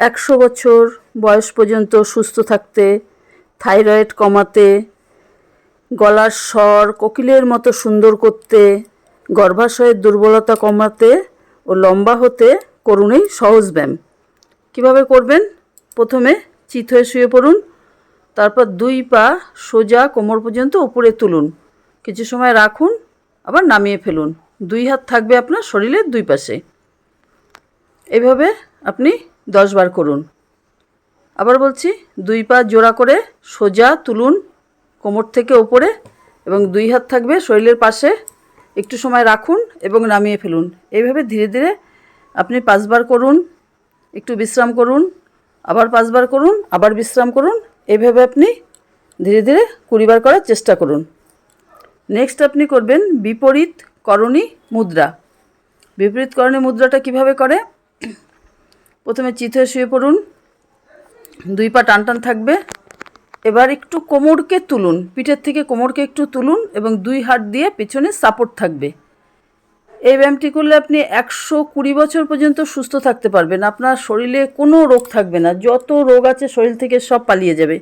একশো বছর বয়স পর্যন্ত সুস্থ থাকতে, থাইরয়েড কমাতে, গলার স্বর কোকিলের মতো সুন্দর করতে, গর্ভাশয়ের দুর্বলতা কমাতে ও লম্বা হতে করুন এই সহজ ব্যায়াম। কীভাবে করবেন? প্রথমে চিত হয়ে শুয়ে পড়ুন, তারপর দুই পা সোজা কোমর পর্যন্ত উপরে তুলুন। কিছু সময় রাখুন, আবার নামিয়ে ফেলুন। দুই হাত থাকবে আপনার শরীরের দুই পাশে। এভাবে আপনি দশ বার করুন। আবার বলছি, দুই পা জোড়া করে সোজা তুলুন কোমর থেকে ওপরে এবং দুই হাত থাকবে শরীরের পাশে। একটু সময় রাখুন এবং নামিয়ে ফেলুন। এইভাবে ধীরে ধীরে আপনি পাঁচবার করুন, একটু বিশ্রাম করুন, আবার পাঁচবার করুন, আবার বিশ্রাম করুন। এইভাবে আপনি ধীরে ধীরে কুড়িবার করার চেষ্টা করুন। নেক্সট আপনি করবেন বিপরীত করণী মুদ্রা। বিপরীত করণী মুদ্রাটা কীভাবে করে? প্রথমে চিত হয়ে শুয়ে পড়ুন। দুই পা টান টান থাকবে। এবার একটু কোমরকে তুলুন। পিঠের থেকে কোমরকে একটু তুলুন এবং দুই হাত দিয়ে পেছনে সাপোর্ট থাকবে। এই ব্যায়ামটি করলে আপনি একশো কুড়ি বছর পর্যন্ত সুস্থ থাকতে পারবেন। আপনার শরীরে কোনো রোগ থাকবে না। যত রোগ আছে, শরীর থেকে সব পালিয়ে যাবে।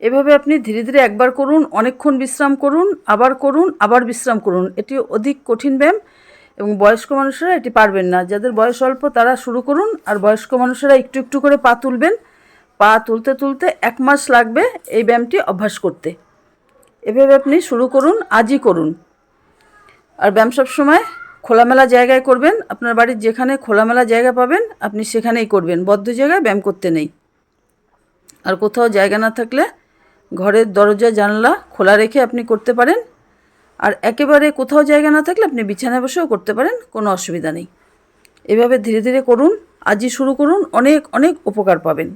এভাবে আপনি ধীরে ধীরে একবার করুন, অনেকক্ষণ বিশ্রাম করুন, আবার করুন, আবার বিশ্রাম করুন। এটি অধিক কঠিন ব্যায়াম। এবং বয়স্ক মানুষেরা এটি পারবেন না। যাদের বয়স অল্প, তারা শুরু করুন আর বয়স্ক মানুষেরা একটু একটু করে পা তুলবেন। পা তুলতে তুলতে এক মাস লাগবে এই ব্যায়ামটি অভ্যাস করতে। এভাবে আপনি শুরু করুন, আজই করুন। আর ব্যায়াম সবসময় খোলামেলা জায়গায় করবেন। আপনার বাড়ির যেখানে খোলামেলা জায়গা পাবেন, আপনি সেখানেই করবেন। বদ্ধ জায়গায় ব্যায়াম করতে নেই। আর কোথাও জায়গা না থাকলে ঘরের দরজা, জানলা খোলা রেখে আপনি করতে পারেন। আর একেবারে কোথাও জায়গা না থাকলে আপনি বিছানায় বসেও করতে পারেন, কোনো অসুবিধা নেই। এভাবে ধীরে ধীরে করুন, আজই শুরু করুন, অনেক অনেক উপকার পাবেন।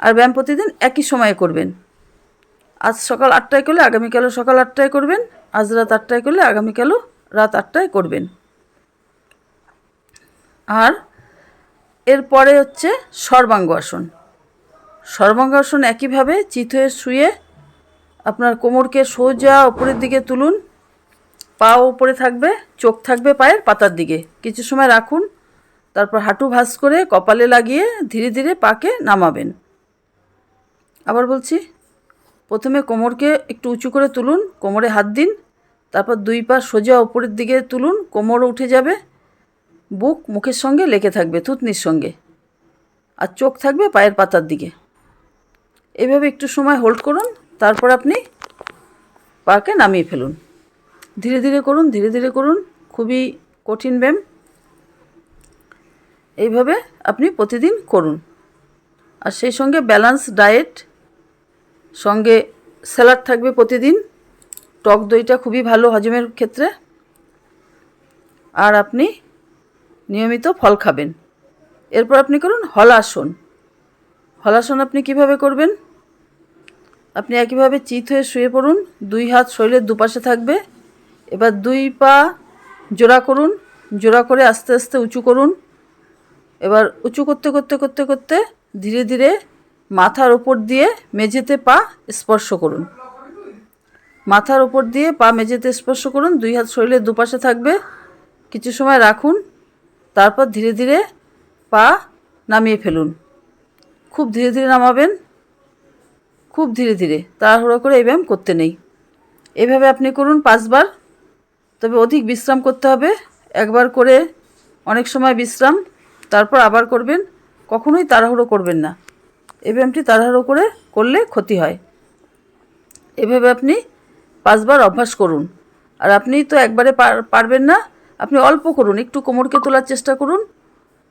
আর ব্যায়াম প্রতিদিন একই সময়ে করবেন। আজ সকাল আটটায় করলে আগামীকালও সকাল আটটায় করবেন, আজ রাত আটটায় করলে আগামীকালও রাত আটটায় করবেন। আর এরপরে হচ্ছে সর্বাঙ্গ আসন। সর্বাঙ্গ আসন একইভাবে চিত হয়ে শুয়ে আপনার কোমরকে সোজা উপরের দিকে তুলুন পাও উপরে থাকবে, চোখ থাকবে পায়ের পাতার দিকে। কিছু সময় রাখুন, তারপর হাঁটু ভাঁজ করে কপালে লাগিয়ে ধীরে ধীরে পাকে নামাবেন। আবার বলছি, প্রথমে কোমরকে একটু উঁচু করে তুলুন, কোমরে হাত দিন, তারপর দুই পা সোজা উপরের দিকে তুলুন কোমর উঠে যাবে, বুক মুখের সঙ্গে লেগে থাকবে, থুতনির সঙ্গে, আর চোখ থাকবে পায়ের পাতার দিকে। এভাবে একটু সময় হোল্ড করুন তারপর আপনি পাকে নামিয়ে ফেলুন। ধীরে ধীরে করুন, ধীরে ধীরে করুন, খুবই কঠিন ব্যায়াম। এইভাবে আপনি প্রতিদিন করুন। আর সেই সঙ্গে ব্যালান্স ডায়েট, সঙ্গে স্যালাড থাকবে প্রতিদিন। টক দইটা খুবই ভালো হজমের ক্ষেত্রে। আর আপনি নিয়মিত ফল খাবেন। এরপর আপনি করুন হলাসন। হলাসন আপনি কীভাবে করবেন? আপনি একইভাবে চিত হয়ে শুয়ে পড়ুন, দুই হাত শরীরের দুপাশে থাকবে। এবার দুই পা জোড়া করুন, জোড়া করে আস্তে আস্তে উঁচু করুন। এবার উঁচু করতে করতে করতে করতে ধীরে ধীরে মাথার ওপর দিয়ে মেঝেতে পা স্পর্শ করুন। মাথার ওপর দিয়ে পা মেঝেতে স্পর্শ করুন, দুই হাত শরীরের দুপাশে থাকবে। কিছু সময় রাখুন, তারপর ধীরে ধীরে পা নামিয়ে ফেলুন। খুব ধীরে ধীরে নামাবেন। খুব ধীরে ধীরে তাড়াহুড়ো করে এই ব্যায়াম করতে নেই। এভাবে আপনি করুন পাঁচবার, তবে অধিক বিশ্রাম করতে হবে। একবার করে অনেক সময় বিশ্রাম, তারপর আবার করবেন, কখনোই তাড়াহুড়ো করবেন না। এই ব্যায়ামটি তাড়াহুড়ো করে করলে ক্ষতি হয়। এভাবে আপনি পাঁচবার অভ্যাস করুন। আর আপনি তো একবারে পারবেন না, আপনি অল্প করুন, একটু কোমরকে তোলার চেষ্টা করুন,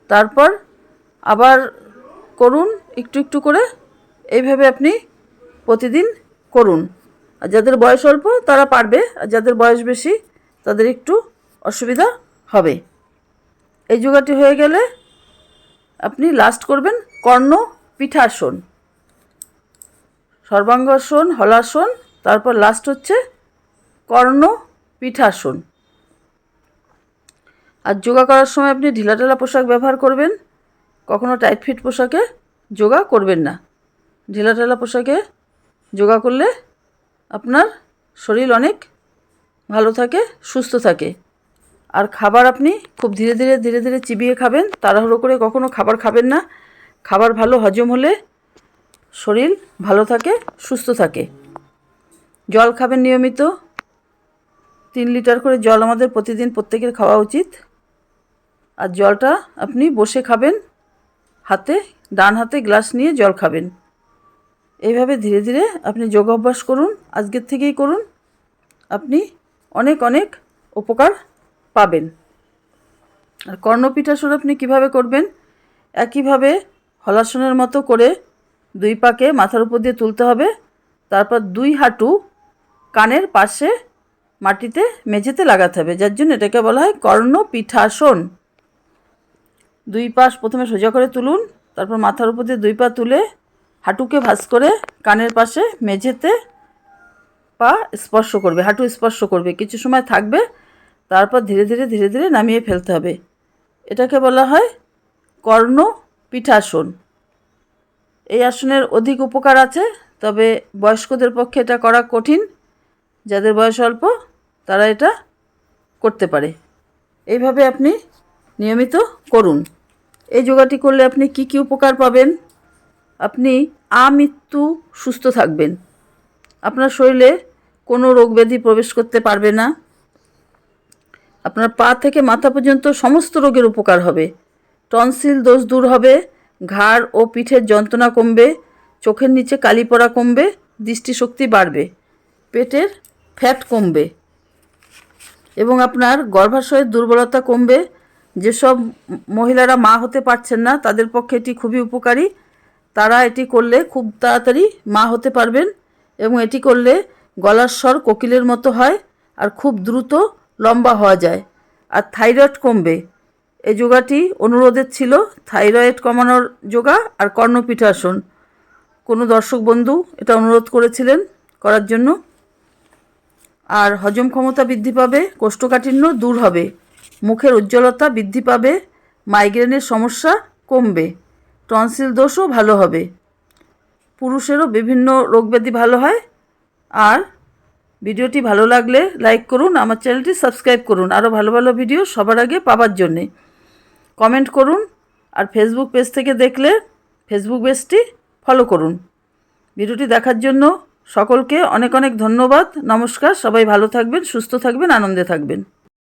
তারপর আবার করুন, একটু একটু করে। এইভাবে আপনি প্রতিদিন করুন। আর যাদের বয়স অল্প, তারা পারবে। আর যাদের বয়স বেশি, তাদের একটু অসুবিধা হবে। এই যোগাটি হয়ে গেলে আপনি লাস্ট করবেন কর্ণ পিঠাসন। সর্বাঙ্গাসন হলাসন তারপর লাস্ট হচ্ছে কর্ণ পিঠাসন। আর যোগা করার সময় আপনি ঢিলাঢালা পোশাক ব্যবহার করবেন। কখনো টাইট ফিট পোশাকে যোগা করবেন না। ঢিলাঢালা পোশাকে যোগা করলে আপনার শরীর অনেক ভালো থাকে, সুস্থ থাকে। আর খাবার আপনি খুব ধীরে ধীরে ধীরে ধীরে চিবিয়ে খাবেন, তাড়াহুড়ো করে কখনো খাবার খাবেন না। খাবার ভালো হজম হলে শরীর ভালো থাকে, সুস্থ থাকে। জল খাবেন নিয়মিত। তিন লিটার করে জল আমাদের প্রতিদিন প্রত্যেকের খাওয়া উচিত। আর জলটা আপনি বসে খাবেন, হাতে, ডান হাতে গ্লাস নিয়ে জল খাবেন। এইভাবে ধীরে ধীরে আপনি যোগ অভ্যাস করুন, আজকের থেকেই করুন। আপনি অনেক অনেক উপকার পাবেন। আর কর্ণপিঠাসন আপনি কীভাবে করবেন? একইভাবে হলাসনের মতো করে দুই পাকে মাথার উপর দিয়ে তুলতে হবে। তারপর দুই হাঁটু কানের পাশে মাটিতে মেঝেতে লাগাতে হবে, যার জন্য এটাকে বলা হয় কর্ণপিঠাসন। দুই পাশ প্রথমে সোজা করে তুলুন, তারপর মাথার উপর দিয়ে দুই পা তুলে হাঁটুকে ভাঁজ করে কানের পাশে মেঝেতে পা স্পর্শ করবে, হাঁটু স্পর্শ করবে। কিছু সময় থাকবে, তারপর ধীরে ধীরে ধীরে ধীরে নামিয়ে ফেলতে হবে। এটাকে বলা হয় কর্ণ পিঠাসন এই আসনের অধিক উপকার আছে, তবে বয়স্কদের পক্ষে এটা করা কঠিন। যাদের বয়স অল্প, তারা এটা করতে পারে। এইভাবে আপনি নিয়মিত করুন। এই যোগাটি করলে আপনি কি কি উপকার পাবেন? আপনি আমৃত্যু সুস্থ থাকবেন। আপনার শরীরে কোনো রোগ ব্যাধি প্রবেশ করতে পারবে না। আপনার পা থেকে মাথা পর্যন্ত সমস্ত রোগের উপকার হবে। টনসিল দোষ দূর হবে, ঘাড় ও পিঠের যন্ত্রণা কমবে, চোখের নিচে কালি পড়া কমবে, দৃষ্টিশক্তি বাড়বে, পেটের ফ্যাট কমবে এবং আপনার গর্ভাশয়ের দুর্বলতা কমবে। যেসব মহিলারা মা হতে পারছেন না, তাদের পক্ষে এটি খুবই উপকারী। তারা এটি করলে খুব তাড়াতাড়ি মা হতে পারবেন এবং এটি করলে গলার স্বর কোকিলের মতো হয় আর খুব দ্রুত লম্বা হওয়া যায়। আর থাইরয়েড কমবে। এই যোগাটি অনুরোধের ছিল থাইরয়েড কমানোর যোগা আর কর্ণপিঠাসন। কোনো দর্শক বন্ধু এটা অনুরোধ করেছিলেন করার জন্য। আর হজম ক্ষমতা বৃদ্ধি পাবে, কোষ্ঠকাঠিন্য দূর হবে, মুখের উজ্জ্বলতা বৃদ্ধি পাবে, মাইগ্রেনের সমস্যা কমবে। টনসিল দোষও ভালো হবে। পুরুষেরও বিভিন্ন রোগব্যাধি ভালো হয়। আর ভিডিওটি ভালো লাগলে লাইক করুন, আমার চ্যানেলটি সাবস্ক্রাইব করুন। আরও ভালো ভালো ভিডিও সবার আগে পাওয়ার জন্যে। কমেন্ট করুন আর ফেসবুক পেজ থেকে দেখলে ফেসবুক পেজটি ফলো করুন। ভিডিওটি দেখার জন্য সকলকে অনেক অনেক ধন্যবাদ। নমস্কার, সবাই ভালো থাকবেন, সুস্থ থাকবেন, আনন্দে থাকবেন।